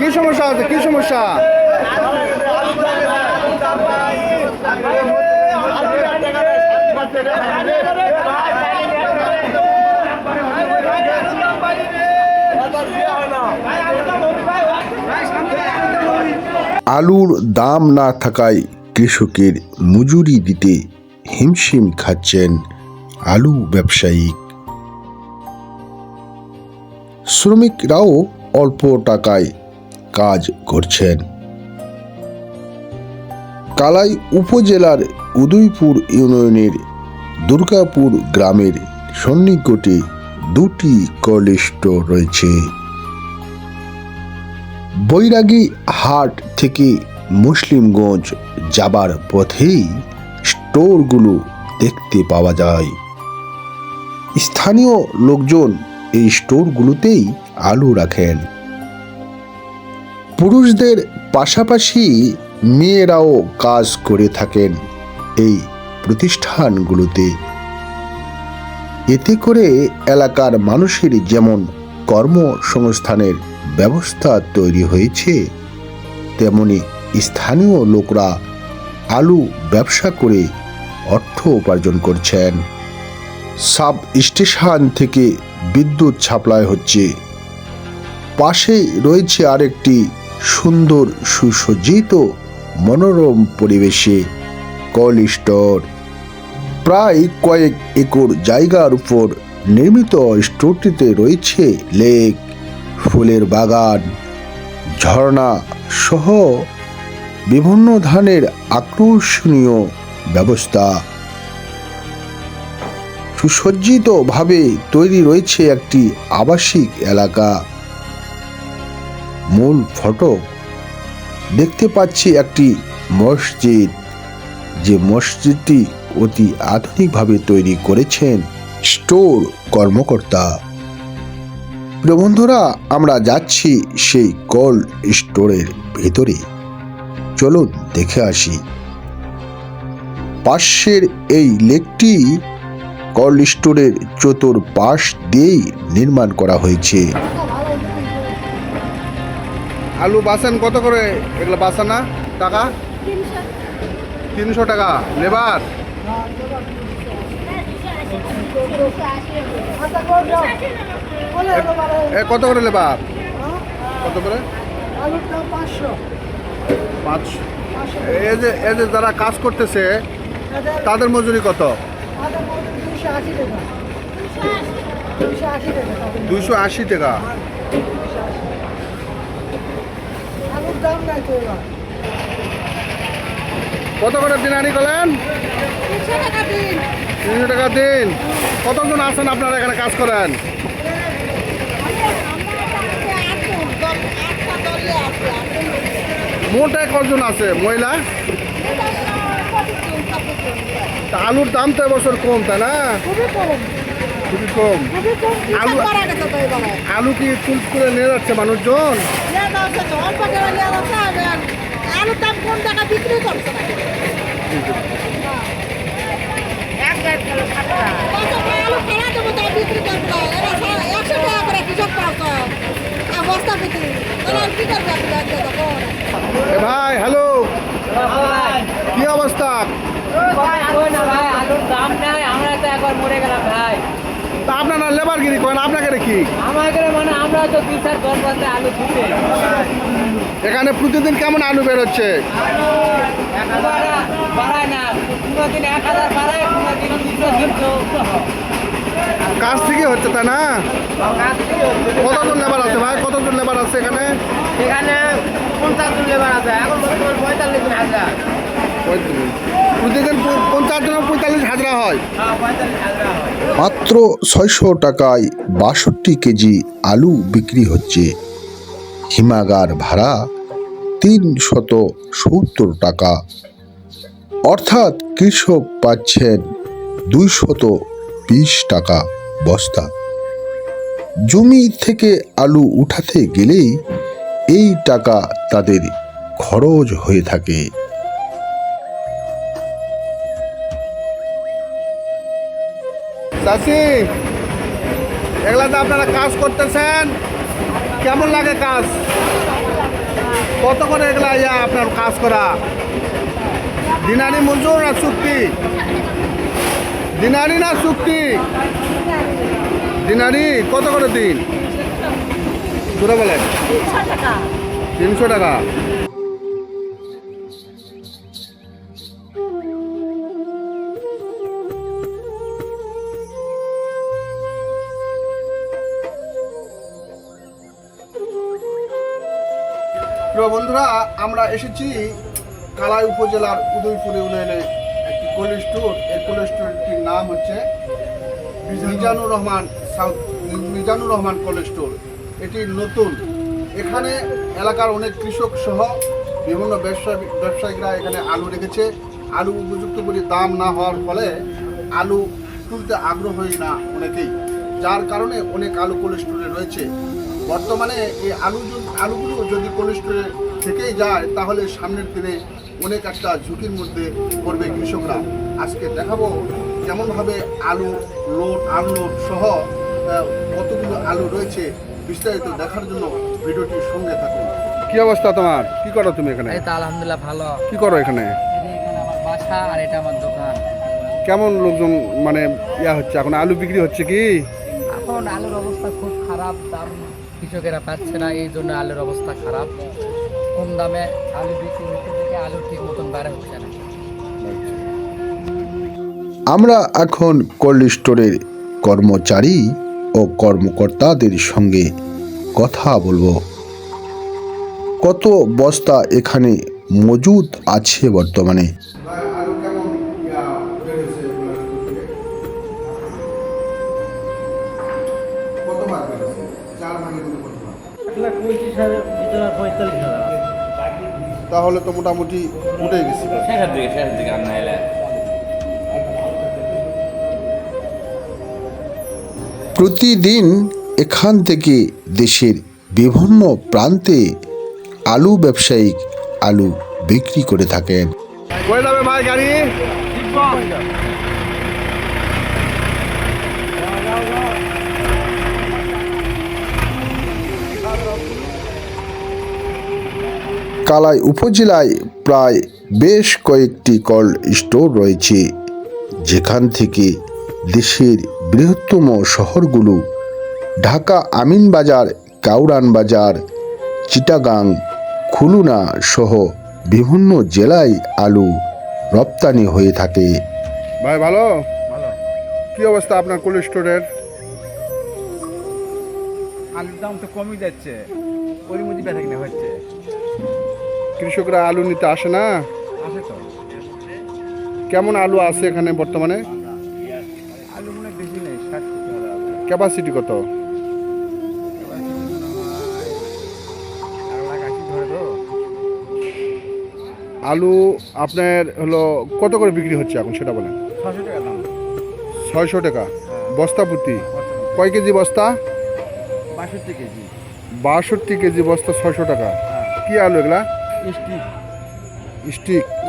কি সমস্যা হচ্ছে কি সমস্যা? আলুর দাম না থাকায় কৃষকের মজুরি দিতে হিমশিম খাচ্ছেন আলু ব্যবসায়ী। শ্রমিকরাও অল্প টাকায় কাজ করছেন। কালাই উপজেলার উদয়পুর ইউনিয়নের দুর্গাপুর গ্রামের সন্নিকটে দুটি কোল্ড স্টোর রয়েছে। বৈরাগী হাট থেকে মুসলিমগঞ্জ যাবার পথেই স্টোরগুলো দেখতে পাওয়া যায়। স্থানীয় লোকজন এই স্টোরগুলোতেই আলু রাখেন। পুরুষদের পাশাপাশি মেয়েরাও কাজ করে থাকেন এই প্রতিষ্ঠানগুলোতে। এতে করে এলাকার মানুষের যেমন কর্মসংস্থানের ব্যবস্থা তৈরি হয়েছে, তেমনি স্থানীয় লোকরা আলু ব্যবসা করে অর্থ উপার্জন করছেন। সাব স্টেশন থেকে বিদ্যুৎ সাপ্লাই হচ্ছে। পাশেই রয়েছে আরেকটি সুন্দর, সুসজ্জিত, মনোরম পরিবেশে কল প্রায় কয়েক একর জায়গার উপর নির্মিত স্টোরটিতে রয়েছে লেক, ফুলের বাগান, ঝর্ণা সহ বিভিন্ন ধরনের আকর্ষণীয় ব্যবস্থা। সুসজ্জিতভাবে তৈরি রয়েছে একটি আবাসিক এলাকা। মূল ফটো দেখতে পাচ্ছি একটি মসজিদ। যে মসজিদটি অতি আধুনিকভাবে তৈরি করেছেন স্টোর কর্মকর্তা। বন্ধুরা, আমরা যাচ্ছি সেই কোল্ড স্টোরের ভেতরে। চলুন দেখে আসি। পাশের এই লেকটি কোল্ড স্টোরের চতুর্পাশ দিয়েই নির্মাণ করা হয়েছে। আলু বাসেন কত করে? এগুলো বাসা না? টাকা? তিনশো টাকা। লেবার? এ কত করে লেবার? কত করে? পাঁচ। এই যে এই যে যারা কাজ করতেছে তাদের মজুরি কত? দুইশো আশি টাকা। কত করে দিনারি করলেন তিনশো টাকা দিন। কতজন আছেন আপনারা এখানে কাজ করেন? মোটে কজন আছে মহিলা? আলুর দাম তো এবছর কম তাই না? খুবই কম। আলু আলু কি চুল করে নিয়ে যাচ্ছে মানুষজন? আলুর দাম কোন টাকা বিক্রি করছে না আলু দেবো বিক্রি করব একশো টাকা করে কৃষক পাওয়া আর বস্তা বিক্রি। কি করবে ভাই হ্যালো। কি অবস্থা? ভাই আগুন না ভাই আলুর দাম নাই। আমরা তো একবার মরে গেলাম ভাই। আপনারা লেবারগিরি করেন আপনাকে কি? আমাদের মানে আমরা তো দুই চার বছর আলু এখানে প্রতিদিন কেমন আলু বেরোচ্ছে? বাড়ায় না কোনো এক হাজার বাড়ায় কাজ থেকে হচ্ছে তাই না? হচ্ছে। কতজন লেবার আছে ভাই? কতজন লেবার আছে এখানে? এখানে পঞ্চাশ জন লেবার আছে এখন পঁয়তাল্লিশ হাজার মাত্র ছয়শো টাকায় বাষট্টি কেজি আলু বিক্রি হচ্ছে। হিমাগার ভাড়া তিন শত সত্তর টাকা। অর্থাৎ কৃষক পাচ্ছেন দুইশত বিশ টাকা বস্তা। জমি থেকে আলু উঠাতে গেলেই এই টাকা তাদের খরচ হয়ে থাকে। চাষি এগুলাতে আপনারা কাজ করতেছেন? কেমন লাগে কাজ? কত করে এগুলা ইয়া আপনার কাজ করা? দিনারি মজুর না চুক্তি? দিনারি না চুক্তি? দিনারি কত করে দিন? বলেন। তিনশো টাকা। প্রিয় বন্ধুরা আমরা এসেছি কালাই উপজেলার উদয়পুর ইউনিয়নে একটি কোল্ড স্টোর এই কোল্ড স্টোরটির নাম হচ্ছে Mizanur Rahman south Mizanur Rahman cold store এটি নতুন। এখানে এলাকার অনেক কৃষক সহ বিভিন্ন ব্যবসায়ী ব্যবসায়িকরা এখানে আলু রেখেছে। আলু উপযুক্ত করে দাম না হওয়ার ফলে আলু তুলতে আগ্রহী না অনেকেই। যার কারণে অনেক আলু কোল্ড স্টোরে রয়েছে। বর্তমানে এই আলু আলুগুলো যদি কোল্ড স্টোরে থেকেই যায় তাহলে সামনের দিনে অনেক একটা ঝুঁকির মধ্যে পড়বে কৃষকরা। আজকে দেখাবো কেমনভাবে আলু লোড আনলোড সহ কতগুলো আলু রয়েছে বিস্তারিত দেখার জন্য ভিডিওটির সঙ্গে থাকুন। কি অবস্থা তোমার? কি করো তুমি এখানে? এই তো আলহামদুলিল্লাহ ভালো। কি করো এখানে? এই যে এখানে আমার বাসা আর এটা আমার দোকান। কেমন লোকজন মানে ইয়া হচ্ছে এখন আলু বিক্রি হচ্ছে কি? এখন আলুর অবস্থা খুব খারাপ দাম কৃষকেরা পাচ্ছে না, এই জন্য আলুর অবস্থা খারাপ। কম দামে আলু বিক্রি হচ্ছে থেকে আলু ঠিক মতন বেড়ে হচ্ছে না। আমরা এখন কোল্ড স্টোরের কর্মচারী ও কর্মকর্তাদের সঙ্গে কথা বলব। কত বস্তা এখানে মজুদ আছে বর্তমানে? ভাগ পঁয়ত্রিশ হাজার ভিতরে পঁয়তাল্লিশ হাজার তাহলে তো মোটামুটি উঠে গেছে। শেষের দিকে শেষের দিকে আর না এলে প্রতিদিন এখান থেকে দেশের বিভিন্ন প্রান্তে আলু ব্যবসায়িক আলু বিক্রি করে থাকেন। কই যাবে ভাই গাড়ি? কালাই উপজেলায় প্রায় বেশ কয়েকটি কোল্ড স্টোর রয়েছে। যেখান থেকে দেশের বৃহত্তম শহরগুলো ঢাকা আমিনবাজার কাউরান বাজার চিটাগাং খুলনা সহ বিভিন্ন জেলায় আলু রপ্তানি হয়ে থাকে। ভাই ভালো? কি অবস্থা আপনার কোল্ড স্টোরের? আলুর দাম তো কমই যাচ্ছে। ওর মধ্যে বেচা কিনা হচ্ছে। কৃষকরা আলু নিতে আসে না? কেমন আলু আছে এখানে বর্তমানে। ক্যাপাসিটি কত? আলু আপনার হলো কত করে বিক্রি হচ্ছে এখন সেটা বলেন? ছয়শো টাকা। বস্তা প্রতি? কয় কেজি বস্তা? বাষট্টি কেজি। বাষট্টি কেজি বস্তা ছয়শো টাকা। কি আলু এগুলা? Stick. Stick.